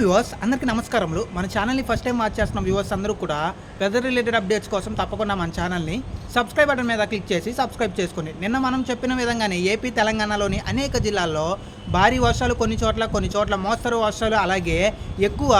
Viewers అందరికీ నమస్కారములు. మన ఛానల్ని ఫస్ట్ టైం వాచ్ చేస్తున్న వ్యూవర్స్ అందరూ కూడా వెదర్ రిలేటెడ్ అప్డేట్స్ కోసం తప్పకుండా మన ఛానల్ని సబ్స్క్రైబ్ బటన్ మీద క్లిక్ చేసి సబ్స్క్రైబ్ చేసుకోండి నిన్న మనం చెప్పిన విధంగానే ఏపీ తెలంగాణలోని అనేక జిల్లాల్లో భారీ వర్షాలు కొన్ని చోట్ల కొన్ని చోట్ల మోస్తరు వర్షాలు అలాగే ఎక్కువ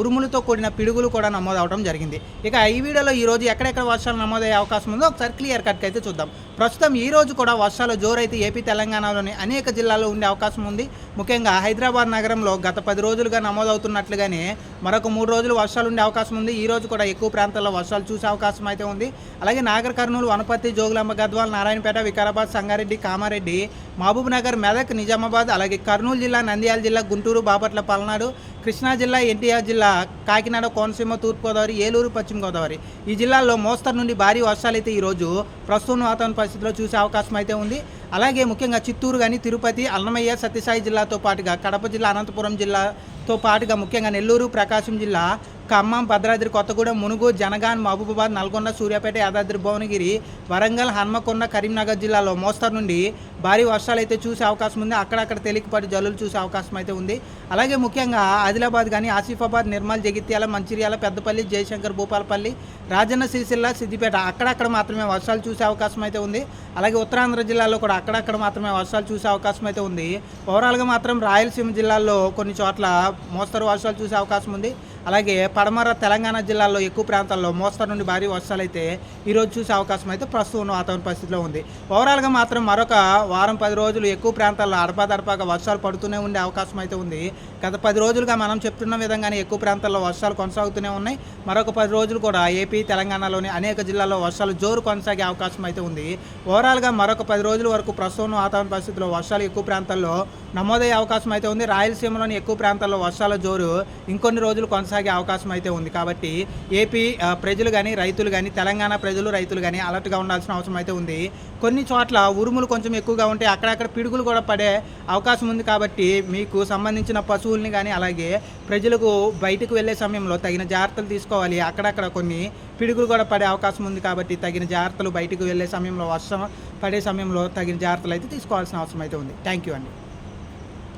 ఉరుములతో కూడిన పిడుగులు కూడా నమోదవడం జరిగింది. ఇక ఈ వీడియోలో ఈ రోజు ఎక్కడెక్కడ వర్షాలు నమోదయ్యే అవకాశం ఉందో ఒకసారి క్లియర్ కట్కి అయితే చూద్దాం. ప్రస్తుతం ఈ రోజు కూడా వర్షాలు జోరైతే ఏపీ తెలంగాణలోని అనేక జిల్లాల్లో ఉండే అవకాశం ఉంది. ముఖ్యంగా హైదరాబాద్ నగరంలో గత పది రోజులుగా అవుతున్నట్లుగానే మరొక మూడు రోజులు వర్షాలు ఉండే అవకాశం ఉంది. ఈ రోజు కూడా ఎక్కువ ప్రాంతాల్లో వర్షాలు చూసే అవకాశం అయితే ఉంది. అలాగే నాగర్ కర్నూలు వనపర్తి జోగులాంబ గద్వాల్ నారాయణపేట వికారాబాద్ సంగారెడ్డి కామారెడ్డి మహబూబ్ నగర్ మెదక్ నిజామాబాద్ అలాగే కర్నూలు జిల్లా నంద్యాల జిల్లా గుంటూరు బాపట్ల పల్నాడు కృష్ణా జిల్లా ఎన్టీఆర్ జిల్లా కాకినాడ కోనసీమ తూర్పుగోదావరి ఏలూరు పశ్చిమ గోదావరి ఈ జిల్లాల్లో మోస్తరు నుండి భారీ వర్షాలు అయితే ఈరోజు ప్రస్తుతం వాతావరణ పరిస్థితిలో చూసే అవకాశం అయితే ఉంది. అలాగే ముఖ్యంగా చిత్తూరు కానీ తిరుపతి అన్నమయ్య సత్యసాయి జిల్లాతో పాటుగా కడప జిల్లా అనంతపురం జిల్లా తో పాటుగా ముఖ్యంగా నెల్లూరు ప్రకాశం జిల్లా ఖమ్మం భద్రాద్రి కొత్తగూడెం మునుగు జనగాన్ మహబూబాబాద్ నల్గొండ సూర్యాపేట యాదాద్రి భువనగిరి వరంగల్ హన్మకొండ కరీంనగర్ జిల్లాలో మోస్తరు నుండి భారీ వర్షాలు అయితే చూసే అవకాశం ఉంది. అక్కడక్కడ తేలికపాటి జల్లులు చూసే అవకాశం అయితే ఉంది. అలాగే ముఖ్యంగా ఆదిలాబాద్ కానీ ఆసిఫాబాద్ నిర్మల్ జగిత్యాల మంచిర్యాల పెద్దపల్లి జయశంకర్ భూపాలపల్లి రాజన్న సిరిసిల్ల సిద్దిపేట అక్కడక్కడ మాత్రమే వర్షాలు చూసే అవకాశం అయితే ఉంది. అలాగే ఉత్తరాంధ్ర జిల్లాలో కూడా అక్కడక్కడ మాత్రమే వర్షాలు చూసే అవకాశం అయితే ఉంది. ఓవరాల్గా మాత్రం రాయలసీమ జిల్లాల్లో కొన్ని చోట్ల మోస్తరు వర్షాలు చూసే అవకాశం ఉంది. అలాగే పడమర తెలంగాణ జిల్లాల్లో ఎక్కువ ప్రాంతాల్లో మోస్తరు నుండి భారీ వర్షాలు అయితే ఈరోజు చూసే అవకాశం అయితే ప్రస్తుతం ఉన్న వాతావరణ పరిస్థితిలో ఉంది. ఓవరాల్గా మాత్రం మరొక వారం పది రోజులు ఎక్కువ ప్రాంతాల్లో అడపాదడపాగా వర్షాలు పడుతూనే ఉండే అవకాశం అయితే ఉంది. గత పది రోజులుగా మనం చెప్తున్న విధంగానే ఎక్కువ ప్రాంతాల్లో వర్షాలు కొనసాగుతూనే ఉన్నాయి. మరొక పది రోజులు కూడా ఏపీ తెలంగాణలోని అనేక జిల్లాల్లో వర్షాలు జోరు కొనసాగే అవకాశం అయితే ఉంది. ఓవరాల్గా మరొక పది రోజుల వరకు ప్రస్తుతం ఉన్న వాతావరణ పరిస్థితిలో వర్షాలు ఎక్కువ ప్రాంతాల్లో నమోదయ్యే అవకాశం అయితే ఉంది. రాయలసీమలోని ఎక్కువ ప్రాంతాల్లో వర్షాల జోరు ఇంకొన్ని రోజులు కొనసాగే అవకాశం అయితే ఉంది. కాబట్టి ఏపీ ప్రజలు కానీ రైతులు కానీ తెలంగాణ ప్రజలు రైతులు కానీ అలర్ట్గా ఉండాల్సిన అవసరం అయితే ఉంది. కొన్ని చోట్ల ఉరుములు కొంచెం ఎక్కువగా ఉంటే అక్కడక్కడ పిడుగులు కూడా పడే అవకాశం ఉంది కాబట్టి మీకు సంబంధించిన పశువుల్ని కానీ అలాగే ప్రజలకు బయటకు వెళ్ళే సమయంలో తగిన జాగ్రత్తలు తీసుకోవాలి. అక్కడక్కడ కొన్ని పిడుగులు కూడా పడే అవకాశం ఉంది కాబట్టి తగిన జాగ్రత్తలు బయటకు వెళ్ళే సమయంలో వర్షం పడే సమయంలో తగిన జాగ్రత్తలు అయితే తీసుకోవాల్సిన అవసరం అయితే ఉంది. థ్యాంక్ యూ అండి.